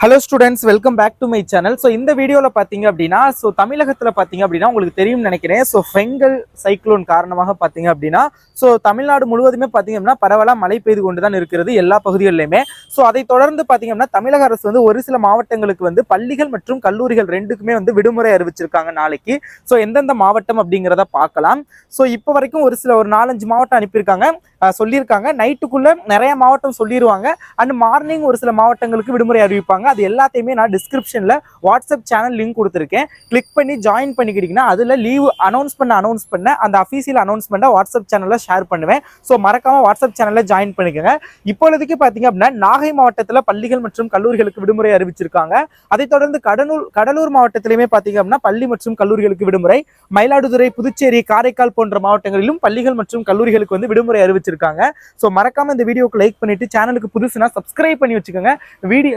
Hello students welcome back to my channel so இந்த வீடியோவில் பார்த்தீங்க அப்படின்னா ஸோ தமிழகத்தில் பார்த்தீங்க அப்படின்னா உங்களுக்கு தெரியும்னு நினைக்கிறேன். ஸோ ஃபெங்கல் சைக்ளோன் காரணமாக பார்த்தீங்க அப்படின்னா ஸோ தமிழ்நாடு முழுவதுமே பார்த்தீங்க அப்படின்னா பரவலாக மழை பெய்து கொண்டு தான் இருக்கிறது எல்லா பகுதிகளிலுமே. ஸோ அதை தொடர்ந்து பார்த்தீங்க அப்படின்னா தமிழக அரசு வந்து ஒரு சில மாவட்டங்களுக்கு வந்து பள்ளிகள் மற்றும் கல்லூரிகள் ரெண்டுக்குமே வந்து விடுமுறை அறிவிச்சிருக்காங்க நாளைக்கு. ஸோ எந்தெந்த மாவட்டம் அப்படிங்கிறத பார்க்கலாம். ஸோ இப்போ வரைக்கும் ஒரு சில ஒரு நாலஞ்சு மாவட்டம் அனுப்பியிருக்காங்க. சொல்லியிருக்காங்க. நைட்டுக்குள்ளே நிறைய மாவட்டம் சொல்லிடுவாங்க அண்ட் மார்னிங் ஒரு சில மாவட்டங்களுக்கு விடுமுறை அறிவிப்பாங்க. அது எல்லாத்தையுமே நான் டிஸ்கிரிப்ஷனில் வாட்ஸ்அப் சேனல் லிங்க் கொடுத்துருக்கேன். கிளிக் பண்ணி ஜாயின் பண்ணிக்கிட்டீங்கன்னா அதில் லீவ் அனௌன்ஸ் பண்ண அனௌன்ஸ் பண்ண அந்த அஃபீஷியல் அனௌன்ஸ்மெண்ட்டை வாட்ஸ்அப் சேனலில் ஷேர் பண்ணுவேன். ஸோ மறக்காம வாட்ஸ்அப் சேனலில் ஜாயின் பண்ணிக்கோங்க. இப்பொழுதுக்கு பார்த்தீங்க அப்படின்னா நாகை மாவட்டத்தில் பள்ளிகள் மற்றும் கல்லூரிகளுக்கு விடுமுறை அறிவிச்சிருக்காங்க. அதைத் தொடர்ந்து கடலூர் கடலூர் மாவட்டத்திலையுமே பார்த்தீங்க அப்படின்னா பள்ளி மற்றும் கல்லூரிகளுக்கு விடுமுறை. மயிலாடுதுறை புதுச்சேரி காரைக்கால் போன்ற மாவட்டங்களிலும் பள்ளிகள் மற்றும் கல்லூரிகளுக்கு வந்து விடுமுறை அறிவிச்சிருக்காங்க. ஸோ மறக்காம இந்த வீடியோக்கு லைக் பண்ணிட்டு சேனலுக்கு புதுசுனா சப்ஸ்கிரைப் பண்ணி வச்சுக்கோங்க. வீடியோ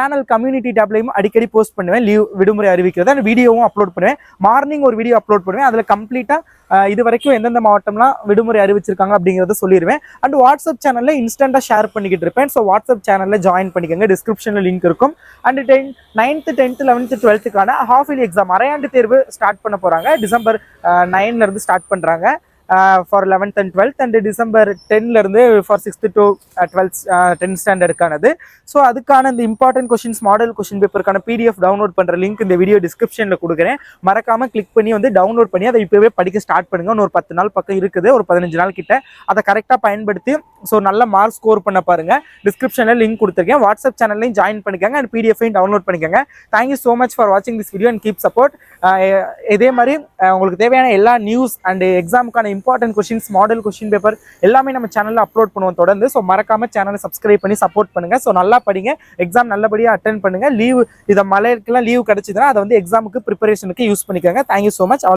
சேனல் கம்யூனிட்டி டேப்லையும் அடிக்கடி போஸ்ட் பண்ணுவேன். லீவ் விடுமுறை அறிவிக்கிறது அந்த வீடியோவும் அப்லோட் பண்ணுவேன். மார்னிங் ஒரு வீடியோ அப்லோட் பண்ணுவேன். அதில் கம்ப்ளீட்டாக இது வரைக்கும் எந்தெந்த மாவட்டம்லாம் விடுமுறை அறிவிச்சிருக்காங்க அப்படிங்கிறத சொல்லிடுவேன் அண்ட் வாட்ஸ்அப் சேனலில் இன்ஸ்டண்ட்டாக ஷேர் பண்ணிக்கிட்டு இருப்பேன். ஸோ வாட்ஸ்அப் சேனலில் ஜாயின் பண்ணிக்கோங்க. டிஸ்கிரிப்ஷனில் லிங்க் இருக்கும். And ten ninth tenth eleventh டுவெல்த்துக்கான half yearly exam அரையாண்டு தேர்வு ஸ்டார்ட் பண்ண போகிறாங்க டிசம்பர் நைன்லேருந்து ஸ்டார்ட் பண்ணுறாங்க for eleventh and twelfth and December டென்லேருந்து for sixth to twelfth tenth ஸ்டாண்டர்டுக்கானது so அதுக்கான இந்த இம்பார்ட்டன்ட் கொஷின்ஸ் மாடல் கொஷின் பேப்பருக்கான பிடிஎஃப் டவுன்லோட் பண்ணுற லிங்க் இந்த வீடியோ டிஸ்கிரிப்ஷனில் கொடுக்குறேன். மறக்காமல் கிளிக் பண்ணி வந்து டவுன்லோட் பண்ணி அதை இப்போவே படிக்க ஸ்டார்ட் பண்ணுங்க. ஒரு பத்து நாள் பக்கம் இருக்குது. ஒரு பதினஞ்சு நாள் கிட்ட. அதை கரெக்டாக பயன்படுத்தி ஸோ நல்ல மார்க் ஸ்கோர் பண்ண பாருங்க. டிஸ்கிரிப்ஷனில் லிங்க் கொடுத்துருக்கேன். வாட்ஸ்அப் சேனல்லையும் ஜாயின் பண்ணிக்கோங்க. அண்ட் பிடிஎஃபையும் டவுன்லோட் பண்ணிக்கோங்க. Thank you so much for வாட்சிங் this video and keep support இதே மாதிரி uh, உங்களுக்கு தேவையான எல்லா news and எக்ஸாமுக்கான important questions model question paper எல்லாமே நம்ம சேனலில் அப்லோட் பண்ணுவோம் தொடர்ந்து. ஸோ மறக்காம சேனலை சப்ஸ்கிரைப் பண்ணி சப்போர்ட் பண்ணுங்க. ஸோ நல்லா படிங்க. எக்ஸாம் நல்லபடியாக அட்டன் பண்ணுங்க. லீவ் இதை மலைக்கெல்லாம் லீவ் கிடச்சிதுன்னா அதை வந்து எக்ஸாமுக்கு ப்ரிப்பரேஷனுக்கு யூஸ் பண்ணிக்கோங்க. Thank you so much